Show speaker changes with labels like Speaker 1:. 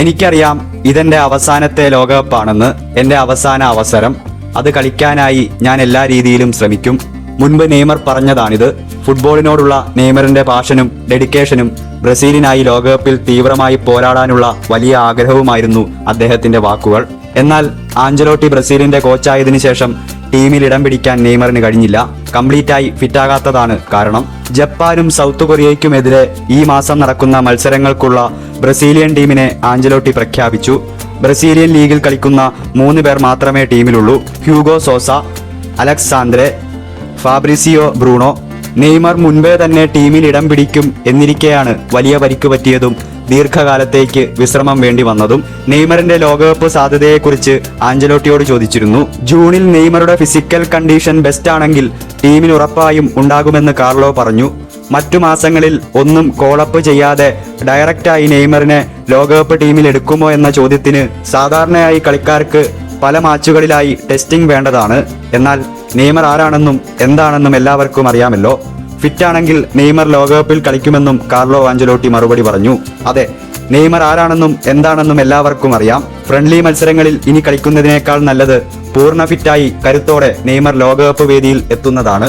Speaker 1: എനിക്കറിയാം ഇതെന്റെ അവസാനത്തെ ലോകകപ്പാണെന്ന് എന്റെ അവസാന അവസരം. അത് കളിക്കാനായി ഞാൻ എല്ലാ രീതിയിലും ശ്രമിക്കും. മുൻപ് നെയ്മർ പറഞ്ഞതാണിത്. ഫുട്ബോളിനോടുള്ള നെയ്മറിന്റെ പാഷനും ഡെഡിക്കേഷനും ബ്രസീലിനായി ലോകകപ്പിൽ തീവ്രമായി പോരാടാനുള്ള വലിയ ആഗ്രഹവുമായിരുന്നു അദ്ദേഹത്തിന്റെ വാക്കുകൾ. എന്നാൽ ആഞ്ചലോട്ടി ബ്രസീലിന്റെ കോച്ചായതിനു ശേഷം ടീമിൽ ഇടം പിടിക്കാൻ നെയ്മറിന് കഴിഞ്ഞില്ല. കംപ്ലീറ്റായി ഫിറ്റാകാത്തതാണ് കാരണം. ജപ്പാനും സൗത്ത് കൊറിയയ്ക്കുമെതിരെ ഈ മാസം നടക്കുന്ന മത്സരങ്ങൾക്കുള്ള ബ്രസീലിയൻ ടീമിനെ ആഞ്ചലോട്ടി പ്രഖ്യാപിച്ചു. ബ്രസീലിയൻ ലീഗിൽ കളിക്കുന്ന മൂന്ന് പേർ മാത്രമേ ടീമിലുള്ളൂ. Hugo Sousa Alexandre Fabricio Bruno. Neymar മുൻപേ തന്നെ ടീമിൽ ഇടം പിടിക്കും എന്നിരിക്കെയാണ് വലിയ പരിക്ക് പറ്റിയതും ദീർഘകാലത്തേക്ക് വിശ്രമം വേണ്ടി വന്നതും. നെയ്മറിന്റെ ലോകകപ്പ് സാധ്യതയെക്കുറിച്ച് ആഞ്ചലോട്ടിയോട് ചോദിച്ചിരുന്നു. ജൂണിൽ നെയ്മറുടെ ഫിസിക്കൽ കണ്ടീഷൻ ബെസ്റ്റ് ആണെങ്കിൽ ടീമിന് ഉറപ്പായും ഉണ്ടാകുമെന്ന് കാർലോ പറഞ്ഞു. മറ്റു മാസങ്ങളിൽ ഒന്നും കോളപ്പ് ചെയ്യാതെ ഡയറക്റ്റായി നെയ്മറിനെ ലോകകപ്പ് ടീമിൽ എടുക്കുമോ എന്ന ചോദ്യത്തിന് സാധാരണയായി കളിക്കാർക്ക് പല മാച്ചുകളിലായി ടെസ്റ്റിംഗ് വേണ്ടതാണ്. എന്നാൽ നെയ്മർ ആരാണെന്നും എന്താണെന്നും എല്ലാവർക്കും അറിയാമല്ലോ. ഫിറ്റാണെങ്കിൽ നെയ്മർ ലോകകപ്പിൽ കളിക്കുമെന്നും കാർലോ ആഞ്ചലോട്ടി മറുപടി പറഞ്ഞു. അതെ നെയ്മർ ആരാണെന്നും എന്താണെന്നും എല്ലാവർക്കും അറിയാം. ഫ്രണ്ട്ലി മത്സരങ്ങളിൽ ഇനി കളിക്കുന്നതിനേക്കാൾ നല്ലത് പൂർണ ഫിറ്റായി കരുത്തോടെ നെയ്മർ ലോകകപ്പ് വേദിയിൽ എത്തുന്നതാണ്.